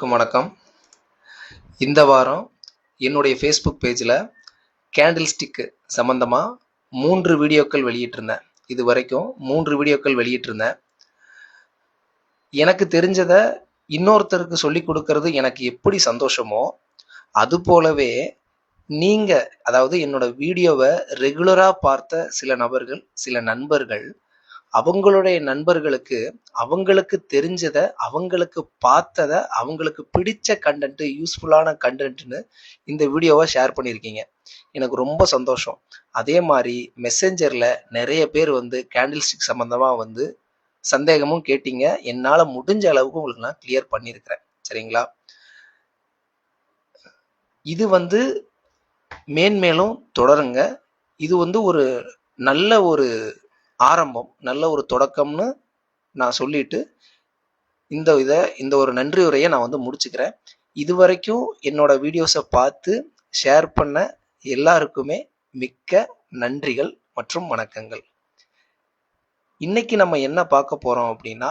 அனைவருக்கும் வணக்கம். இந்த வாரம் என்னுடைய ஃபேஸ்புக் பேஜில் கேண்டில் ஸ்டிக்கு சம்மந்தமாக மூன்று வீடியோக்கள் வெளியிட்டிருந்தேன். இது வரைக்கும் மூன்று வீடியோக்கள் வெளியிட்டிருந்தேன். எனக்கு தெரிஞ்சதை இன்னொருத்தருக்கு சொல்லி கொடுக்கறது எனக்கு எப்படி சந்தோஷமோ அது போலவே நீங்கள் அதாவது என்னோட வீடியோவை ரெகுலராக பார்த்த சில நபர்கள் சில நண்பர்கள் அவங்களுடைய நண்பர்களுக்கு அவங்களுக்கு தெரிஞ்சதை அவங்களுக்கு பார்த்ததை அவங்களுக்கு பிடிச்ச கண்டென்ட் யூஸ்ஃபுல்லான கண்டென்ட்னு இந்த வீடியோவை ஷேர் பண்ணியிருக்கீங்க. எனக்கு ரொம்ப சந்தோஷம். அதே மாதிரி மெசேஞ்சரில் நிறைய பேர் வந்து கேண்டில் ஸ்டிக் சம்மந்தமாக வந்து சந்தேகமும் கேட்டீங்க. என்னால் முடிஞ்ச அளவுக்கு உங்களுக்கு நான் கிளியர் பண்ணியிருக்கிறேன். சரிங்களா? இது வந்து மேன்மேலும் தொடருங்க. இது வந்து ஒரு நல்ல ஒரு ஆரம்பம் நல்ல ஒரு தொடக்கம்னு நான் சொல்லிட்டு இந்த இதை இந்த ஒரு நன்றி உரையை நான் வந்து முடிச்சுக்கிறேன். இது வரைக்கும் என்னோட வீடியோஸை பார்த்து ஷேர் பண்ண எல்லாருக்குமே மிக்க நன்றிகள் மற்றும் வணக்கங்கள். இன்னைக்கு நம்ம என்ன பார்க்க போறோம் அப்படின்னா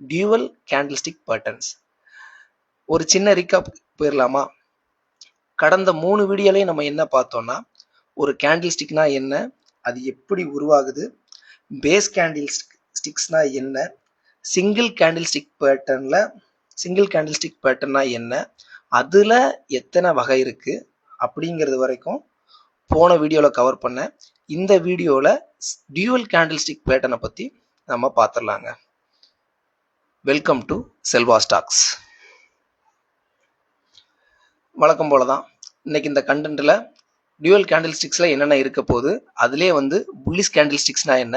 டியூவல் கேண்டில்ஸ்டிக் பட்டன்ஸ் ஒரு சின்ன ரிகாப் போயிடலாமா கடந்த மூணு வீடியோலையும் நம்ம என்ன பார்த்தோம்னா ஒரு கேண்டில் ஸ்டிக்னா என்ன அது எப்படி உருவாகுது பேஸ் கேண்டில் ஸ்டிக்ஸ்னா என்ன? சிங்கிள் கேண்டில் ஸ்டிக் பேட்டர்னில் சிங்கிள் கேண்டில் ஸ்டிக் பேட்டர்னா என்ன? அதில் எத்தனை வகை இருக்குது அப்படிங்கிறது வரைக்கும் போன வீடியோவில் கவர் பண்ணேன் இந்த வீடியோவில் டியூவல் கேண்டில் ஸ்டிக் பேட்டர்னை பற்றி நம்ம பார்த்துடலாங்க வெல்கம் டு செல்வா ஸ்டாக்ஸ் வழக்கம் போல தான் இன்னைக்கு இந்த கண்டென்ட்டில் டியூவல் கேண்டில் ஸ்டிக்ஸில் என்னென்ன இருக்க போகுது? அதுலேயே வந்து புல்லிஸ் கேண்டில் ஸ்டிக்ஸ்னா என்ன?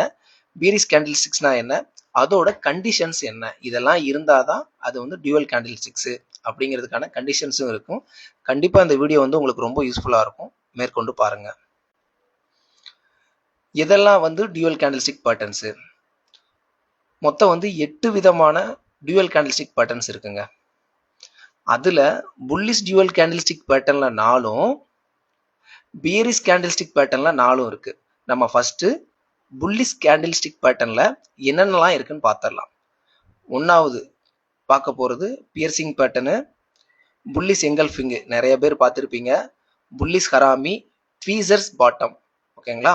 பீரிஸ் கேண்டில் ஸ்டிக்ஸ்னா என்ன? அதோட கண்டிஷன்ஸ் என்ன? இதெல்லாம் இருந்தால் தான் அது வந்து டியூவல் கேண்டில் ஸ்டிக்ஸு அப்படிங்கிறதுக்கான கண்டிஷன்ஸும் இருக்கும். கண்டிப்பாக இந்த வீடியோ வந்து உங்களுக்கு ரொம்ப யூஸ்ஃபுல்லாக இருக்கும். மேற்கொண்டு பாருங்கள் இதெல்லாம் வந்து டியூவல் கேண்டில் ஸ்டிக் பேட்டர்ன்ஸு மொத்தம் வந்து எட்டு விதமான டியூவல் கேண்டில் ஸ்டிக் பேட்டர்ன்ஸ் இருக்குங்க. அதில் புல்லிஸ் டியூவல் கேண்டில் ஸ்டிக் பேட்டர்னில் நாலும் பியரிஸ் கேண்டில் ஸ்டிக் பேட்டர்னில் நாலும் இருக்குது நம்ம ஃபஸ்ட்டு புல்லிஸ் கேண்டில் ஸ்டிக் பேட்டர்னில் என்னென்னலாம் இருக்குன்னு பார்த்துடலாம் ஒன்றாவது பார்க்க போகிறது பியர்சிங் பேட்டர்னு புல்லிஸ் எங்கல் ஃபிங்கு நிறைய பேர் பார்த்துருப்பீங்க. புல்லிஸ் ஹராமி ட்வீசர்ஸ் பாட்டம் ஓகேங்களா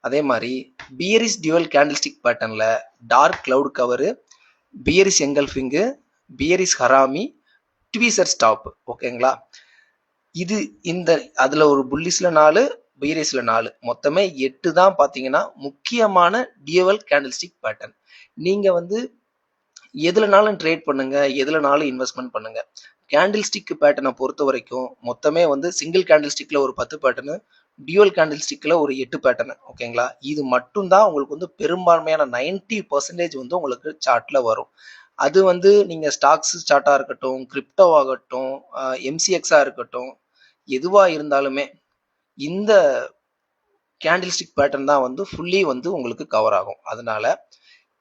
அதே மாதிரி பியரிஸ் டியூவல் கேண்டில் ஸ்டிக் பேட்டர்னில் dark cloud cover bearish engulfing bearish harami tweezer top ஓகேங்களா இது இந்த அதில் ஒரு புல்லிஸில் நாலு பீரேஸில் நாலு. மொத்தமே எட்டு தான் பார்த்தீங்கன்னா முக்கியமான டியூவல் கேண்டில்ஸ்டிக் பேட்டர்ன். நீங்கள் வந்து எதுலனாலும் ட்ரேட் பண்ணுங்க எதுலனாலும் இன்வெஸ்ட்மெண்ட் பண்ணுங்க. கேண்டில் ஸ்டிக் பேட்டர்னை பொறுத்த வரைக்கும் மொத்தமே வந்து சிங்கிள் கேண்டில் ஸ்டிக்ல ஒரு பத்து பேட்டர்னு டியூவல் கேண்டில் ஸ்டிக்ல ஒரு எட்டு பேட்டர்னு ஓகேங்களா? இது மட்டும்தான் உங்களுக்கு வந்து பெரும்பான்மையான நைன்டி பர்சன்டேஜ் வந்து உங்களுக்கு சார்ட்ல வரும். அது வந்து நீங்க ஸ்டாக்ஸ் சார்ட்டா இருக்கட்டும் கிரிப்டோ ஆகட்டும் எம்சிஎக்ஸா இருக்கட்டும் எதுவா இருந்தாலுமே இந்த கேண்டில் ஸ்டிக் பேட்டர்ன் தான் வந்து ஃபுல்லி வந்து உங்களுக்கு கவர் ஆகும். அதனால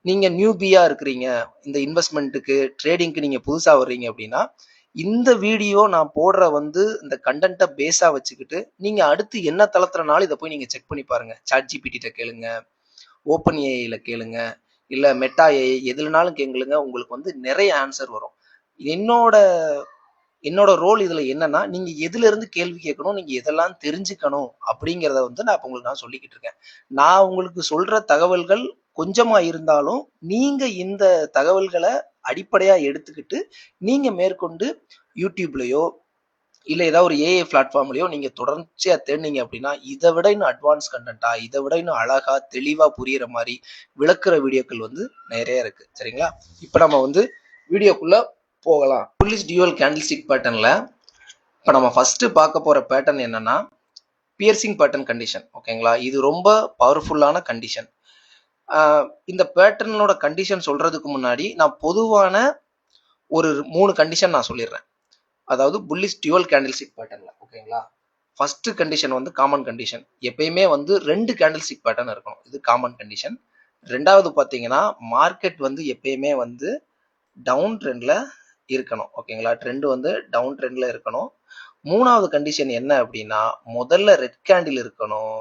நீங்க நியூபியா இருக்கிறீங்க இந்த இன்வெஸ்ட்மெண்ட்டுக்கு ட்ரேடிங்க்கு நீங்க புதுசா வர்றீங்க அப்படின்னா இந்த வீடியோ நான் போடுற வந்து இந்த கண்டென்ட்டை பேஸா வச்சுக்கிட்டு நீங்க அடுத்து என்ன தளத்துலனாலும் இதை போய் நீங்க செக் பண்ணி பாருங்க. சாட் ஜிபிடிட்ட கேளுங்க ஓப்பன் ஏஐல கேளுங்க இல்ல மெட்டா ஏஐ எதுலனாலும் கேளுங்க உங்களுக்கு வந்து நிறைய ஆன்சர் வரும். என்னோட என்னோட ரோல் இதுல என்னன்னா நீங்க எதுல இருந்து கேள்வி கேட்கணும் நீங்க எதெல்லாம் தெரிஞ்சுக்கணும் அப்படிங்கிறத வந்து நான் உங்களுக்கு நான் சொல்லிக்கிட்டு இருக்கேன். நான் உங்களுக்கு சொல்ற தகவல்கள் கொஞ்சமா இருந்தாலும் நீங்க இந்த தகவல்களை அடிப்படையா எடுத்துக்கிட்டு நீங்க மேற்கொண்டு யூடியூப்லயோ இல்லை ஏதாவது ஒரு ஏஐ பிளாட்ஃபார்ம்லயோ நீங்க தொடர்ச்சியா தேடினீங்க அப்படின்னா இதை விட இன்னும் அட்வான்ஸ் கண்டென்ட்டா இதை விட இன்னும் அழகா தெளிவா புரியுற மாதிரி விளக்குற வீடியோக்கள் வந்து நிறைய இருக்கு. சரிங்களா? இப்ப நம்ம வந்து வீடியோக்குள்ள போகலாம். புல்லிஸ் டியூவல் கேண்டில்ஸ்டிக் பேட்டர்னில் இப்போ நம்ம ஃபஸ்ட்டு பார்க்க போகிற பேட்டர்ன் என்னென்னா பியர்சிங் பேட்டர்ன் கண்டிஷன் ஓகேங்களா இது ரொம்ப பவர்ஃபுல்லான கண்டிஷன் இந்த பேட்டர்னோட கண்டிஷன் சொல்கிறதுக்கு முன்னாடி நான் பொதுவான ஒரு மூணு கண்டிஷன் நான் சொல்லிடுறேன். அதாவது புல்லிஸ் டியூவல் கேண்டில் ஸ்டிக் பேட்டர்னில் ஓகேங்களா ஃபஸ்ட்டு கண்டிஷன் வந்து காமன் கண்டிஷன் எப்பயுமே வந்து ரெண்டு கேண்டில் ஸ்டிக் பேட்டர்ன் இருக்கணும். இது காமன் கண்டிஷன் ரெண்டாவது பார்த்தீங்கன்னா மார்க்கெட் வந்து எப்பயுமே வந்து டவுன் ட்ரெண்டில் இருக்கணும் ஓகேங்களா ட்ரெண்ட் வந்து டவுன் ட்ரெண்ட்ல இருக்கணும். மூணாவது கண்டிஷன் என்ன அப்படின்னா முதல்ல ரெட் கேண்டில் இருக்கணும்.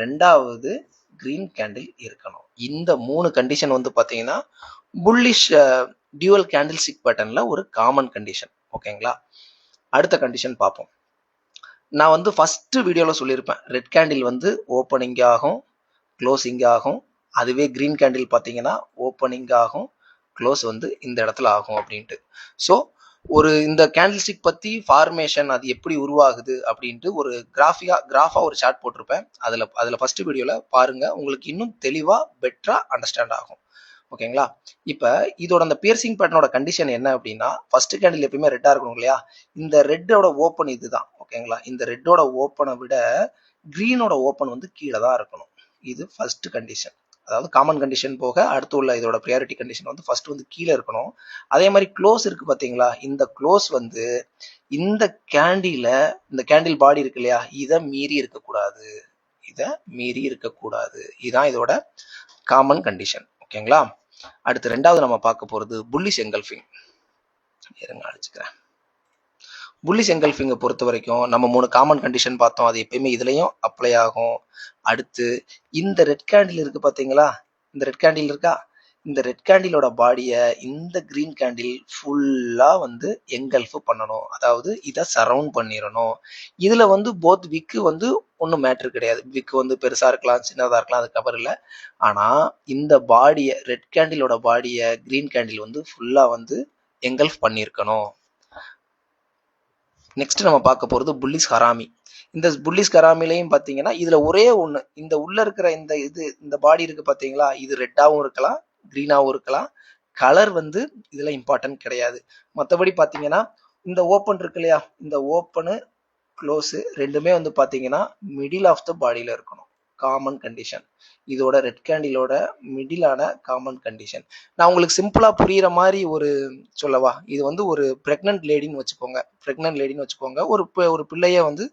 ரெண்டாவது கிரீன் கேண்டில் இருக்கணும். இந்த மூணு கண்டிஷன் வந்து பார்த்தீங்கன்னா புல்லிஷ் டியூவல் கேண்டில் ஸ்டிக் பேட்டர்ன்ல ஒரு காமன் கண்டிஷன் ஓகேங்களா அடுத்த கண்டிஷன் பார்ப்போம். நான் வந்து ஃபர்ஸ்ட் வீடியோவில் சொல்லியிருப்பேன் ரெட் கேண்டில் வந்து ஓப்பனிங் ஆகும் க்ளோசிங் ஆகும். அதுவே க்ரீன் கேண்டில் பார்த்தீங்கன்னா ஓப்பனிங் ஆகும் க்ளோஸ் வந்து இந்த இடத்துல ஆகும் அப்படின்ட்டு. ஸோ ஒரு இந்த கேண்டில்ஸ்டிக் பற்றி ஃபார்மேஷன் அது எப்படி உருவாகுது அப்படின்ட்டு ஒரு கிராஃபியா கிராஃபாக ஒரு சார்ட் போட்டிருப்பேன். அதில் அதில் ஃபர்ஸ்ட் வீடியோவில் பாருங்கள் உங்களுக்கு இன்னும் தெளிவாக பெட்டராக அண்டர்ஸ்டாண்ட் ஆகும். ஓகேங்களா இப்போ இதோட அந்த பியர்சிங் பேட்டனோட கண்டிஷன் என்ன அப்படின்னா ஃபர்ஸ்ட் கேண்டில் எப்பயுமே ரெட்டாக இருக்கணும் இல்லையா? இந்த ரெட்டோட ஓப்பன் இதுதான். ஓகேங்களா இந்த ரெட்டோட ஓப்பனை விட க்ரீனோட ஓப்பன் வந்து கீழே தான் இருக்கணும். இது ஃபர்ஸ்ட் கண்டிஷன் அதாவது காமன் கண்டிஷன் போக அடுத்து உள்ள இதோட ப்ரியாரிட்டி கண்டிஷன் வந்து ஃபர்ஸ்ட் வந்து கீழே இருக்கணும். அதே மாதிரி க்ளோஸ் இருக்கு பார்த்தீங்களா? இந்த க்ளோஸ் வந்து இந்த கேண்டில இந்த கேண்டில் பாடி இருக்கு இல்லையா? இதை மீறி இருக்கக்கூடாது. இதை மீறி இருக்கக்கூடாது. இதுதான் இதோட காமன் கண்டிஷன் ஓகேங்களா அடுத்து ரெண்டாவது நம்ம பார்க்க போகிறது புல்லிஷ் எங்கல்ஃபிங் இருங்க அழிச்சுக்கிறேன் புல்லிஷ் எங்கல்ஃபிங்கை பொறுத்த வரைக்கும் நம்ம மூணு காமன் கண்டிஷன் பார்த்தோம். அது எப்பயுமே இதுலேயும் அப்ளை ஆகும். அடுத்து இந்த ரெட் கேண்டில் இருக்குது பார்த்தீங்களா? இந்த ரெட் கேண்டில் இருக்கா? இந்த ரெட் கேண்டிலோட பாடியை இந்த க்ரீன் கேண்டில் ஃபுல்லாக வந்து எங்கல்ஃப் பண்ணணும். அதாவது இதை சரவுண்ட் பண்ணிடணும். இதில் வந்து போத் விக்கு வந்து ஒன்றும் மேட்ரு கிடையாது. விக்கு வந்து பெருசாக இருக்கலாம் சின்னதாக இருக்கலாம் அது கவர் இல்லை. ஆனால் இந்த பாடியை ரெட் கேண்டிலோட பாடியை க்ரீன் கேண்டில் வந்து ஃபுல்லாக வந்து எங்கல்ஃப் பண்ணியிருக்கணும். நெக்ஸ்ட் நம்ம பார்க்க போகிறது புல்லிஸ் ஹராமி இந்த புல்லிஸ் ஹராமிலையும் பார்த்தீங்கன்னா இதில் ஒரே ஒன்று இந்த உள்ள இருக்கிற இந்த இது இந்த பாடி இருக்கு பார்த்தீங்களா? இது ரெட்டாகவும் இருக்கலாம் க்ரீனாகவும் இருக்கலாம். கலர் வந்து இதில் இம்பார்ட்டன்ட் கிடையாது. மற்றபடி பார்த்தீங்கன்னா இந்த ஓப்பன் இருக்கு இல்லையா? இந்த ஓப்பனு க்ளோஸு ரெண்டுமே வந்து பார்த்தீங்கன்னா மிடில் ஆஃப் த பாடியில் இருக்கணும். காமன் கண்டிஷன் இதோட ரெட் கேண்டிலோட மிடிலான காமன் கண்டிஷன் நான் உங்களுக்கு சிம்பிளா புரியுற மாதிரி ஒரு சொல்லவா? இது வந்து ஒரு பிரெக்னன்ட் லேடின்னு வச்சுக்கோங்க. பிரெக்னன்ட் லேடின்னு வச்சுக்கோங்க. ஒரு ஒரு பிள்ளைய வந்து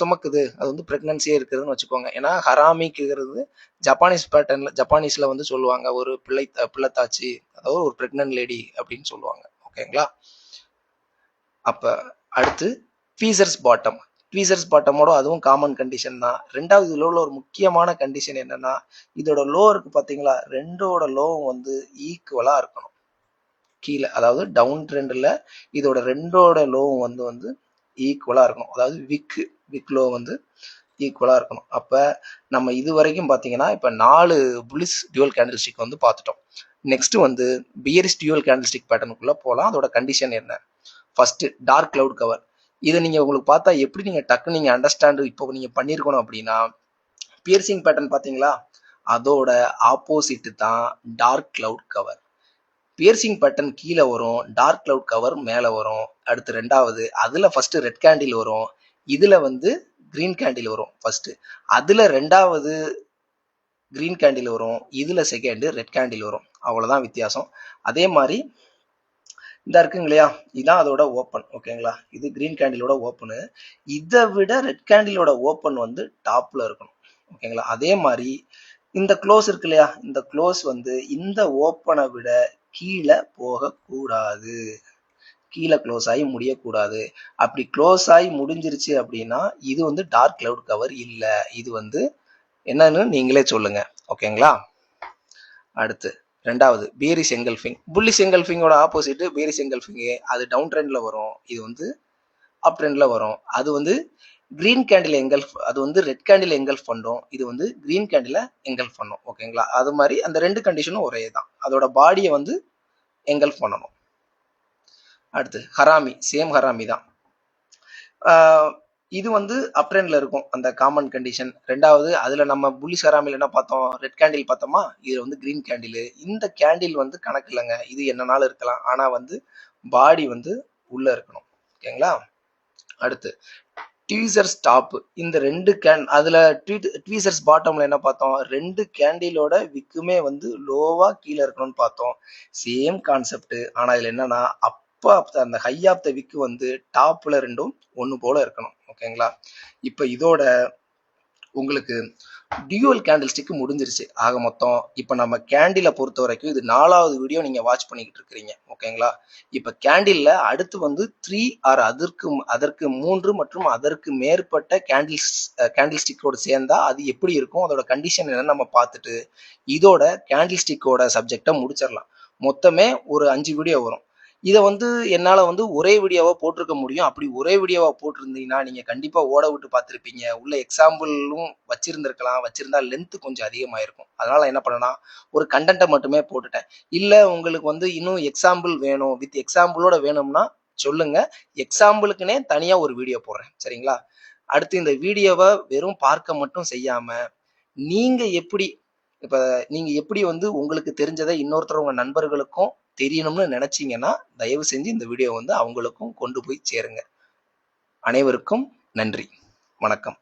சுமக்குது. அது வந்து பிரெக்னன்சியே இருக்குதுன்னு வச்சுக்கோங்க. ஏன்னா ஹராமிக்குங்கிறது ஜப்பானீஸ் பேட்டர்ன்ல ஜப்பானீஸ்ல வந்து சொல்லுவாங்க. ஒரு பிள்ளை பிள்ளைத்தாச்சி அதாவது ஒரு பிரெக்னன்ட் லேடி அப்படின்னு சொல்லுவாங்க. ஓகேங்களா அப்ப அடுத்து ஃபீசர்ஸ் பாட்டம் ட்வீசர்ஸ் பாட்டமோட அதுவும் காமன் கண்டிஷன் தான். ரெண்டாவது இதில் உள்ள ஒரு முக்கியமான கண்டிஷன் என்னன்னா இதோட லோ இருக்கு பார்த்தீங்களா ரெண்டோட லோவும் வந்து ஈக்குவலாக இருக்கணும். கீழே அதாவது டவுன் ட்ரெண்டில் இதோட ரெண்டோட லோவும் வந்து வந்து ஈக்குவலாக இருக்கணும். அதாவது விக்கு விக் லோ வந்து ஈக்குவலாக இருக்கணும். அப்போ நம்ம இது வரைக்கும் பார்த்தீங்கன்னா இப்போ நாலு புலிஸ் டியூவல் கேண்டில் ஸ்டிக் வந்து பார்த்துட்டோம் நெக்ஸ்ட் வந்து பியரிஸ் டியூவல் கேண்டில்ஸ்டிக் பேட்டர்னுக்குள்ளே போகலாம் அதோட கண்டிஷன் என்ன? ஃபர்ஸ்ட் டார்க் கிளவுட் கவர் இதை நீங்கள் உங்களுக்கு பார்த்தா எப்படி நீங்கள் டக்கு நீங்கள் அண்டர்ஸ்டாண்டு இப்போ நீங்கள் பண்ணியிருக்கணும் அப்படின்னா பியர்சிங் பேட்டர்ன் பார்த்தீங்களா? அதோட ஆப்போசிட்டு தான் dark cloud cover piercing pattern கீழே வரும் டார்க் கிளவுட் கவர் மேலே வரும். அடுத்து ரெண்டாவது அதில் ஃபர்ஸ்ட் ரெட் கேண்டில் வரும். இதில் வந்து கிரீன் கேண்டில் வரும் ஃபர்ஸ்ட் அதில் ரெண்டாவது கிரீன் கேண்டில் வரும். இதில் செகண்டு ரெட் கேண்டில் வரும். அவ்வளோதான் வித்தியாசம். அதே மாதிரி இந்த இருக்குங்க இல்லையா? இதான் அதோட ஓப்பன் ஓகேங்களா இது கிரீன் கேண்டிலோட ஓப்பனு இதை விட ரெட் கேண்டிலோட ஓப்பன் வந்து டாப்ல இருக்கணும் ஓகேங்களா அதே மாதிரி இந்த க்ளோஸ் இருக்கு இல்லையா? இந்த க்ளோஸ் வந்து இந்த ஓப்பனை விட கீழே போகக்கூடாது கீழே க்ளோஸ் ஆகி முடியக்கூடாது. அப்படி க்ளோஸ் ஆகி முடிஞ்சிருச்சு அப்படின்னா இது வந்து டார்க் கிளவுட் கவர் இல்லை. இது வந்து என்னன்னு நீங்களே சொல்லுங்க ஓகேங்களா அடுத்து. ரெண்டாவது பேரி செங்கல்ஃபிங் புள்ளி செங்கல்ஃபிங்கோட ஆப்போசிட் பேரி செங்கல்ஃபிங் அது டவுன் ட்ரெண்டில் வரும். இது வந்து அப் ட்ரெண்டில் வரும். அது வந்து கிரீன் கேண்டில் எங்கல்ஃப் அது வந்து ரெட் கேண்டில் எங்கல்ஃப் பண்ணும். இது வந்து கிரீன் கேண்டில் எங்கல்ஃப் பண்ணும். ஓகேங்களா அது மாதிரி அந்த ரெண்டு கண்டிஷனும் ஒரே தான். அதோட பாடியை வந்து எங்கல்ஃப் பண்ணணும். அடுத்து ஹராமி சேம் ஹராமி தான். இது வந்து அப் இருக்கும் அந்த காமன் கண்டிஷன் ரெண்டாவது அதுல நம்ம புள்ளி சராமில் என்ன பார்த்தோம்? ரெட் கேண்டில் பார்த்தோமா? இது வந்து கிரீன் கேண்டில் இந்த கேண்டில் வந்து கணக்கு இல்லைங்க. இது என்னனாலும் இருக்கலாம். ஆனா வந்து பாடி வந்து உள்ள இருக்கணும். ஓகேங்களா? அடுத்து ட்வீசர்ஸ் ஸ்டாப் இந்த ரெண்டு கேன் அதுல ட்வீசர்ஸ் பாட்டம்ல என்ன பார்த்தோம்? ரெண்டு கேண்டிலோட விக்குமே வந்து லோவா கீழே இருக்கணும்னு பார்த்தோம். சேம் கான்செப்ட் ஆனா இதுல என்னன்னா அப்ப அந்த ஹை ஆஃப் த விக்கு வந்து டாப்ல ரெண்டும் ஒன்று போல இருக்கணும். ஓகேங்களா இப்போ இதோட உங்களுக்கு டியூவல் கேண்டில் ஸ்டிக் முடிஞ்சிருச்சு. ஆக மொத்தம் இப்போ நம்ம கேண்டிலை பொறுத்த வரைக்கும் இது நாலாவது வீடியோ நீங்க வாட்ச் பண்ணிக்கிட்டு இருக்கிறீங்க. ஓகேங்களா இப்போ கேண்டில்ல அடுத்து வந்து த்ரீ ஆர் அதற்கு அதற்கு மூன்று மற்றும் அதற்கு மேற்பட்ட கேண்டில்ஸ் கேண்டில் ஸ்டிக்கோட சேர்ந்தா அது எப்படி இருக்கும்? அதோட கண்டிஷன் என்னன்னு நம்ம பார்த்துட்டு இதோட கேண்டில் ஸ்டிக்கோட சப்ஜெக்டை முடிச்சிடலாம். மொத்தமே ஒரு அஞ்சு வீடியோ வரும். இதை வந்து என்னால் வந்து ஒரே வீடியோவாக போட்டிருக்க முடியும். அப்படி ஒரே வீடியோவாக போட்டிருந்தீங்கன்னா நீங்கள் கண்டிப்பாக ஓட விட்டு பார்த்துருப்பீங்க. உள்ள எக்ஸாம்பிளும் வச்சுருந்துருக்கலாம். வச்சிருந்தா லென்த்து கொஞ்சம் அதிகமாக இருக்கும் அதனால் என்ன பண்ணேன்னா ஒரு கண்டென்ட்டை மட்டுமே போட்டுட்டேன். இல்லை உங்களுக்கு வந்து இன்னும் எக்ஸாம்பிள் வேணும். வித் எக்ஸாம்பிளோட வேணும்னா சொல்லுங்க. எக்ஸாம்பிளுக்குனே தனியாக ஒரு வீடியோ போடுறேன். சரிங்களா? அடுத்து இந்த வீடியோவை வெறும் பார்க்க மட்டும் செய்யாமல் நீங்கள் எப்படி இப்போ நீங்கள் எப்படி வந்து உங்களுக்கு தெரிஞ்சதை இன்னொருத்தர் உங்கள் நண்பர்களுக்கும் தெரியணும்னு நினச்சிங்கன்னா தயவு செஞ்சு இந்த வீடியோ வந்து அவங்களுக்கும் கொண்டு போய் சேருங்க. அனைவருக்கும் நன்றி. வணக்கம்.